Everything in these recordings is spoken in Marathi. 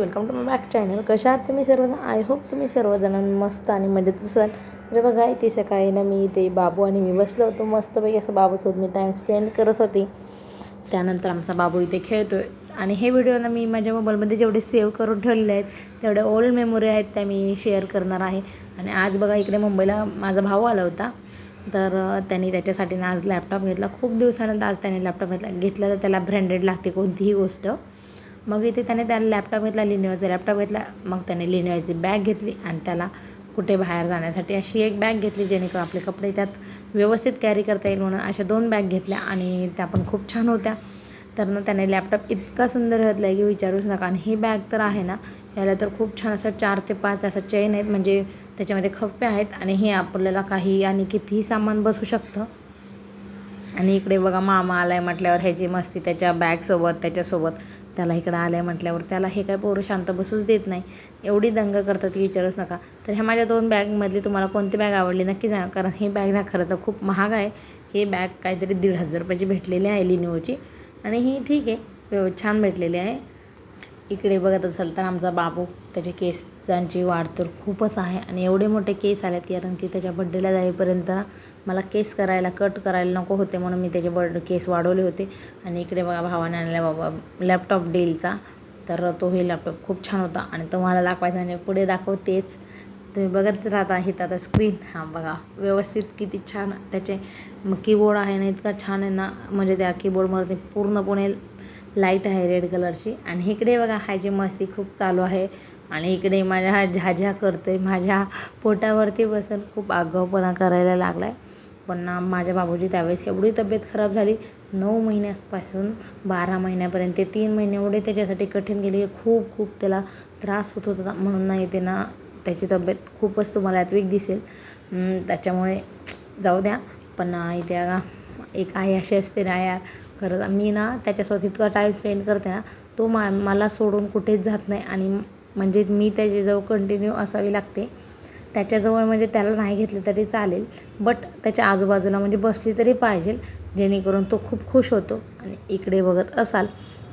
Welcome to my back channel कशा आहात तुम्ही सर्वजण? आय होप तुम्ही सर्वजण मस्त आणि मजेत असाल. तर बघा इथे सकाळी ना मी इथे बाबू आणि मी बसलो होतो. मस्तपैकी असं बाबूसोबत मी टाईम स्पेंड करत होती. त्यानंतर आमचा बाबू इथे खेळतो आहे आणि हे व्हिडिओ ना मी माझ्या मोबाईलमध्ये जेवढे सेव्ह करून ठेवलेले आहेत तेवढे ओल्ड मेमोरी आहेत त्या मी शेअर करणार आहे. आणि आज बघा इकडे मुंबईला माझा भाऊ आला होता. तर त्यांनी त्याच्यासाठी ना आज लॅपटॉप घेतला. खूप दिवसानंतर आज त्याने लॅपटॉप घेतला. घेतला तर त्याला ब्रँडेड लागते कोणतीही गोष्ट. मग इथे त्याने त्याला लॅपटॉप घेतला लिनिओचा लॅपटॉप घेतला. मग त्याने लिनिओची बॅग घेतली आणि त्याला कुठे बाहेर जाण्यासाठी अशी एक बॅग घेतली जेणेकरून आपले कपडे त्यात व्यवस्थित कॅरी करता येईल म्हणून अशा दोन बॅग घेतल्या आणि त्या पण खूप छान होत्या. तर ना त्याने लॅपटॉप इतका सुंदर घेतला आहे की विचारूच नका. आणि ही बॅग तर आहे ना याला तर खूप छान असं चार ते पाच असं चेन आहेत म्हणजे त्याच्यामध्ये खप्पे आहेत आणि हे आपल्याला काही आणि कितीही सामान बसू शकतं. आणि इकडे बघा मामा आलाय म्हटल्यावर ह्याची मस्ती त्याच्या बॅगसोबत त्याच्यासोबत. त्याला इकडं आलं म्हटल्यावर त्याला हे काय पोरं शांत बसूच देत नाही. एवढी दंग करतात की विचारूच नका. तर ह्या माझ्या दोन बॅगमधली तुम्हाला कोणती बॅग आवडली नक्की सांगा. कारण ही बॅग ना खरं तर खूप महाग आहे. ही बॅग काहीतरी दीड हजार रुपयाची भेटलेली आहे लिनिओची आणि ही ठीक आहे. व्यव- छान भेटलेली आहे. इकडे बघत असाल तर आमचा बाबू त्याच्या केसांची वाढ तर खूपच आहे. आणि एवढे मोठे केस आलेत कारण की त्याच्या बड्डेला जाईपर्यंत ना मला केस करायला कट करायला नको होते म्हणून मी त्याचे बड केस वाढवले होते. आणि इकडे बघा भावाने आणला बाबा लॅपटॉप डेलचा तर तोही लॅपटॉप खूप छान होता. आणि तुम्हाला दाखवायचा आणि पुढे दाखवतेच तुम्ही बघत राहता हित आता स्क्रीन हां बघा व्यवस्थित किती छान त्याचे कीबोर्ड आहे ना इतका छान आहे ना. म्हणजे त्या कीबोर्डमध्ये पूर्णपणे लाइट आहे रेड कलरची आणि इकडे बघा ह्याची मस्ती खूप चालू आहे. आणि इकडे माझ्या हा झाझा करतोय. माझ्या पोटावरती बसून खूप आगाऊपणा करायला लागला आहे पण ना माझ्या बाबूची त्यावेळेस एवढी तब्येत खराब झाली. नऊ महिन्यापासून बारा महिन्यापर्यंत ते तीन महिने एवढे त्याच्यासाठी कठीण गेले की खूप खूप त्याला त्रास होत होता. म्हणून नाही ते ना त्याची तब्येत खूपच तुम्हाला यात वीक दिसेल त्याच्यामुळे जाऊ द्या. पण त्या इथे एक आई अशी असते ना यार खरंच मी ना त्याच्यासोबत इतका टाईम स्पेंड करते ना तो मा मला सोडून कुठेच जात नाही. आणि म्हणजे मी त्याच्याजवळ कंटिन्यू असावी लागते. त्याच्याजवळ म्हणजे त्याला नाही घेतलं तरी चालेल बट त्याच्या आजूबाजूला म्हणजे बसली तरी पाहिजे जेणेकरून तो खूप खुश होतो आणि इकडे बघत असाल.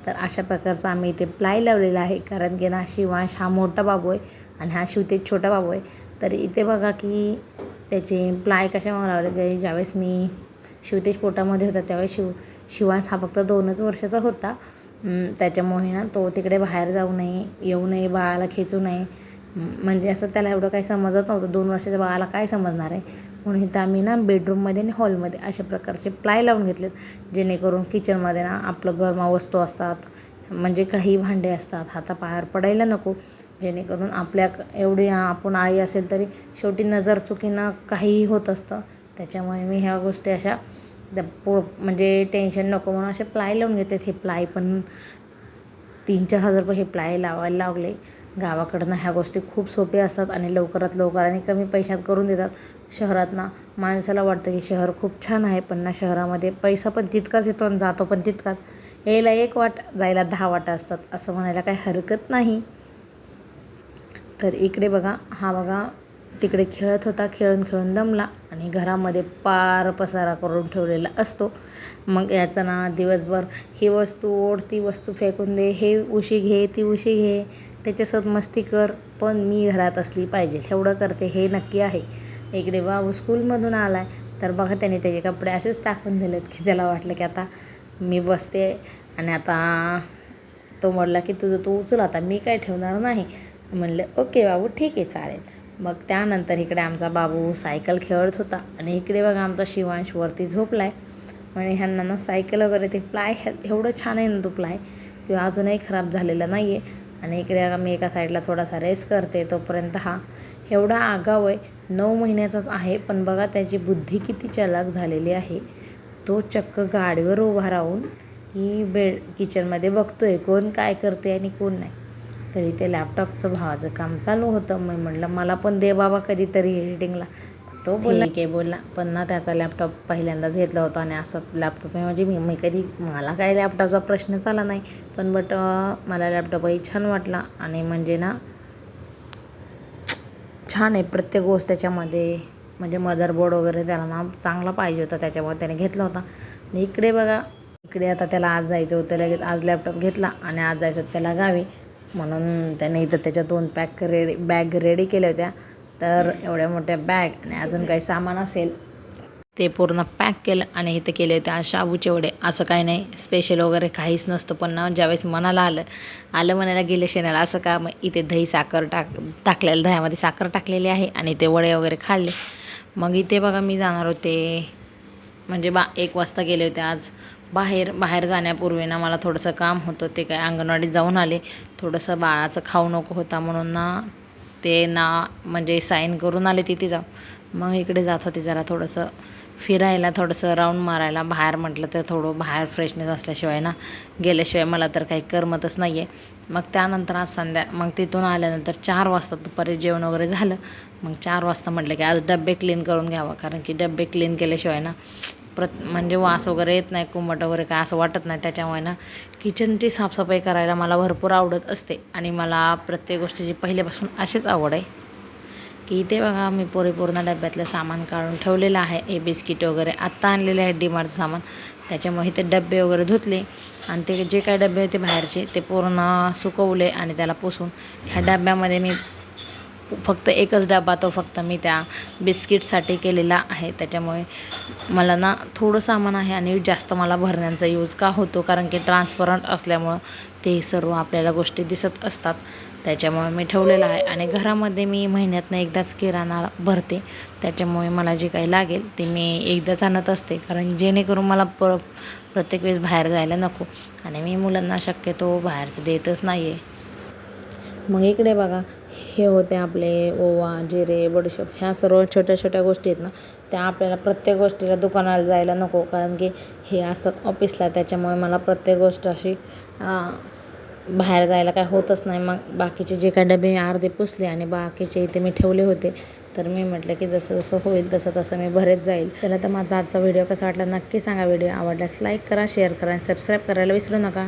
तर अशा प्रकारचा आम्ही इथे प्लाय लावलेला आहे कारण की ना शिवांश हा मोठा बाबू आहे आणि हा शिवतेज छोटा बाबू आहे. तर इथे बघा की त्याचे प्लाय कशामुळे लावले तरी ज्यावेळेस मी शिवतेज पोटामध्ये होता त्यावेळेस शिव शिवांश हा फक्त दोनच वर्षाचा होता. त्याच्यामुळे ना तो तिकडे बाहेर जाऊ नये येऊ नये बाळाला खेचू नये. म्हणजे असं त्याला एवढं काही समजत नव्हतं. दोन वर्षाच्या बाळाला काय समजणार आहे? म्हणून इथं आम्ही ना बेडरूममध्ये आणि हॉलमध्ये अशा प्रकारचे प्लाय लावून घेतलेत. जेणेकरून किचनमध्ये ना आपलं गरमा वस्तू असतात म्हणजे काही भांडे असतात हातापायावर पडायला नको. जेणेकरून आपल्या एवढी आपण आई असेल तरी शेवटी नजर चुकीनं काहीही होत असतं. त्याच्यामुळे मी ह्या गोष्टी अशा पो म्हणजे टेन्शन नको म्हणून असे प्लाय लावून घेतात हे प्लाय पण तीन चार हजार रुपये हे प्लाय लावायला लागले. गावाकडनं ह्या गोष्टी खूप सोप्या असतात आणि लवकरात लवकर आणि कमी पैशात करून देतात. शहरात ना माणसाला वाटतं की शहर खूप छान आहे पण ना शहरामध्ये पैसा पण तितकाच येतो आणि जातो पण तितकाच. यायला एक वाट जायला दहा वाटा असतात. असं म्हणायला काही हरकत नाही. तर इकडे बघा हा बघा तिकडे खेळत होता खेळून खेळून दमला आणि घरामध्ये पार पसारा करून ठेवलेला असतो. मग याचा ना दिवसभर ही वस्तू ओढ ती वस्तू फेकून दे हे उशी घे ती उशी घे. त्याच्यासोबत मस्ती कर पण मी घरात असली पाहिजे. एवढं करते हे नक्की आहे. इकडे बाबू स्कूलमधून आला आहे तर बघा त्याने त्याचे कपडे असेच टाकून दिलेत की त्याला वाटलं की आता मी बसते आणि आता तो म्हटला की तुझं तू उचल आता मी काय ठेवणार नाही. म्हणलं ओके बाबू ठीक आहे चालेल. मग त्यानंतर इकडे आमचा बाबू सायकल खेळत होता. आणि इकडे बघा आमचा शिवांश वरती झोपला आहे म्हणजे ह्यांना ना सायकल वगैरे ते प्लाय एवढं छान आहे ना तो प्लाय किंवा अजूनही खराब झालेला नाही आहे आणि इकडे मी एका साईडला थोडासा रेस करते तोपर्यंत हा एवढा आगाव आहे. नऊ महिन्याचाच आहे पण बघा त्याची बुद्धी किती चलाक झालेली आहे. तो चक्क गाडीवर उभा राहून की बेड किचनमध्ये बघतो आहे कोण काय करते आणि कोण नाही. तरी ते लॅपटॉपचं भावाचं काम चालू होतं. मी म्हटलं मला पण दे बाबा कधीतरी एडिटिंगला तो बोलला आहे बोलला. पण ना त्याचा लॅपटॉप पहिल्यांदाच घेतला होता आणि असं लॅपटॉप आहे म्हणजे मी मी कधी मला काय लॅपटॉपचा प्रश्नच आला नाही. पण बट मला लॅपटॉपही छान वाटला आणि म्हणजे ना छान आहे प्रत्येक गोष्ट त्याच्यामध्ये. म्हणजे मदरबोर्ड वगैरे त्याला ना चांगला पाहिजे होता त्याच्यामुळे त्याने घेतला होता. आणि इकडे बघा इकडे आता त्याला आज जायचं होतं लगेच आज लॅपटॉप घेतला आणि आज जायचं होतं त्याला गावी. म्हणून त्याने इथं त्याच्या दोन पॅक रेडी बॅग रेडी केल्या होत्या. तर एवढ्या मोठ्या बॅग आणि अजून काही सामान असेल ते पूर्ण पॅक केलं आणि इथं केले होते आज शाबूचे वडे असं काही नाही स्पेशल वगैरे काहीच नसतं. पण ना ज्यावेळेस मनाला आलं आलं म्हणायला गेले शेणाला असं का मग इथे दही साखर टाक टाकलेलं दह्यामध्ये साखर टाकलेली आहे आणि ते वडे वगैरे खाल्ले. मग इथे बघा मी जाणार होते म्हणजे बा एक वाजता गेले होते आज. बाहेर बाहेर जाण्यापूर्वी ना मला थोडंसं काम होतं ते काय अंगणवाडीत जाऊन आले. थोडंसं बाळाचं खाऊ नको होता म्हणून ना ते ना म्हणजे साईन करून आले तिथे जाऊ मग इकडे जात होते जरा थोडंसं फिरायला थोडंसं राऊंड मारायला. बाहेर म्हटलं तर थोडं बाहेर फ्रेशनेस असल्याशिवाय ना. गेल्याशिवाय मला तर काही करमतच नाही आहे मग त्यानंतर आज संध्या मग तिथून आल्यानंतर चार वाजता दुपारी जेवण वगैरे झालं. मग चार वाजता म्हटलं की आज डबे क्लीन करून घ्यावा. कारण की डबे क्लीन केल्याशिवाय ना प्रत म्हणजे वास वगैरे येत नाही कुंभट वगैरे काय असं वाटत नाही. त्याच्यामुळे ना किचनची साफसफाई करायला मला भरपूर आवडत असते. आणि मला प्रत्येक गोष्टीची पहिल्यापासून अशीच आवड आहे. की इथे बघा मी परिपूर्ण डब्यातलं सामान काढून ठेवलेलं आहे. हे बिस्किट वगैरे आत्ता आणलेले आहे डीमार्टचं सामान. त्याच्यामुळे ते डबे वगैरे धुतले आणि ते जे काही डबे होते बाहेरचे ते पूर्ण सुकवले आणि त्याला पुसून ह्या डब्यामध्ये मी फक्त एकच डबा तो फक्त मी त्या बिस्किटसाठी केलेला आहे. त्याच्यामुळे मला ना थोडं सामान आहे आणि जास्त मला भरण्यांचा यूज का होतो कारण की ट्रान्सपरंट असल्यामुळं ते सर्व आपल्याला गोष्टी दिसत असतात. त्याच्यामुळे मी ठेवलेलं आहे आणि घरामध्ये मी महिन्यातनं एकदाच किराणा भरते. त्याच्यामुळे मला जे काही लागेल ते मी एकदाच आणत असते कारण जेणेकरून मला प प्रत्येक वेळेस बाहेर जायला नको आणि मी मुलांना शक्यतो बाहेरचं देतच नाही आहे मग इकडे बघा हे होते आपले ओवा जिरे बडीशेप ह्या सर्व छोट्या छोट्या गोष्टी आहेत ना त्या आपल्याला प्रत्येक गोष्टीला दुकानाला जायला नको. कारण की हे असतात ऑफिसला त्याच्यामुळे मला प्रत्येक गोष्ट अशी बाहेर जायला काय होतच नाही. मग बाकीचे जे काय डबे अर्धे पुसले आणि बाकीचे इथे मी ठेवले होते. तर मी म्हटलं की जसं जसं होईल तसं तसं मी भरत जाईल. त्याला तर माझा आजचा व्हिडिओ कसा वाटला नक्की सांगा. व्हिडिओ आवडल्यास लाईक करा शेअर करा आणि सबस्क्राईब करायला विसरू नका.